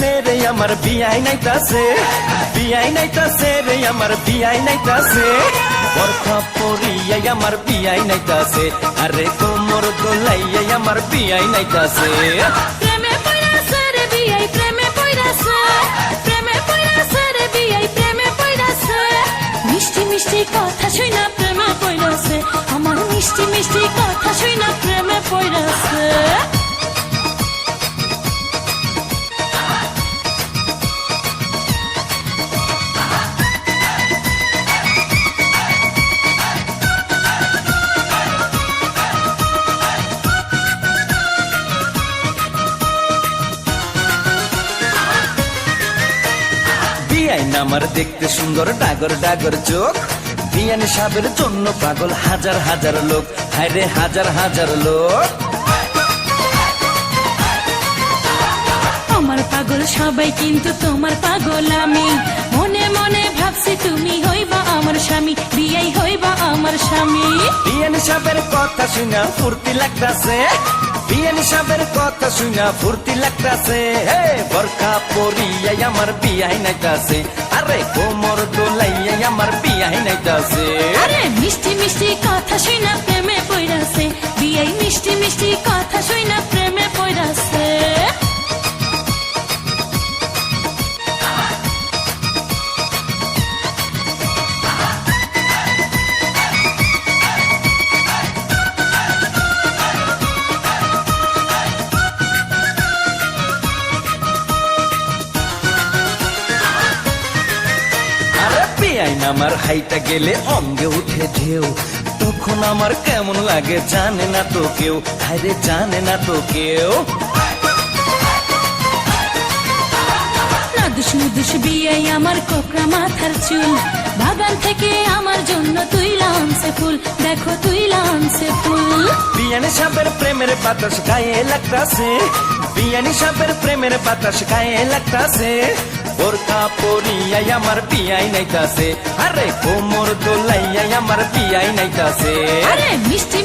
নাইতাছে আমার বিয়াই নাইতাছে। বিয়াই নাইতাছে রে, আমার বিয়াই বরখা পরিয়াই আমার বিয়াই আরে কোমর দোলাইয়াই আমার বিয়াই কথা শুই না প্রেমে পড়াছে। আমার মিষ্টি মিষ্টি কথা শুই না প্রেমে পড়াছে। বিয়াই আমার দেখতে সুন্দর, ডাগর ডাগর চোখ। বিয়ান সাবের জন্য পাগল হাজার হাজার লোক। হায়রে হাজার হাজার লোক। আমার পাগল সবাই, কিন্তু তোমার পাগল আমি। স্বামী? বিয়ান সাবের কথা শুনা ফুর্তি লাগতাছে। বিয়ান সাবের কথা শুনা ফুর্তি লাগতাছে। হে বরখা পরিয়াই আমার বিয়াই নাইতাছে। আরে কোমর দোলাইয়াই আমার বিয়াই নাইতাছে। আরে মিষ্টি মিষ্টি কথা শুই না প্রেমে পড়াছে। বিয়াই মিষ্টি মিষ্টি কথা বিয়াই আমার হাইটা গেলে অঙ্গে উঠে ঢেউ। তখন আমার কেমন লাগে জানে না তো কেউ। আরে জানে না তো কেউ। নাদুস নুদুস বিয়াই আমার কোকড়া মাথার চুল। বাগান থেকে আমার জন্য তুই লামছে ফুল। দেখো তুই লামছে ফুল। বিয়ানি সাপের প্রেমের বাতাস গায়ে লাগতাছে। বিয়ানি সাপের প্রেমের বাতাস গায়ে লাগতাছে। বোরকা পরিয়াই আমার বিয়াই নাইতাছে। আরে কোমর দোলাইয়াই আমার পিয়াই নাইতাছে। আরে মিষ্টি।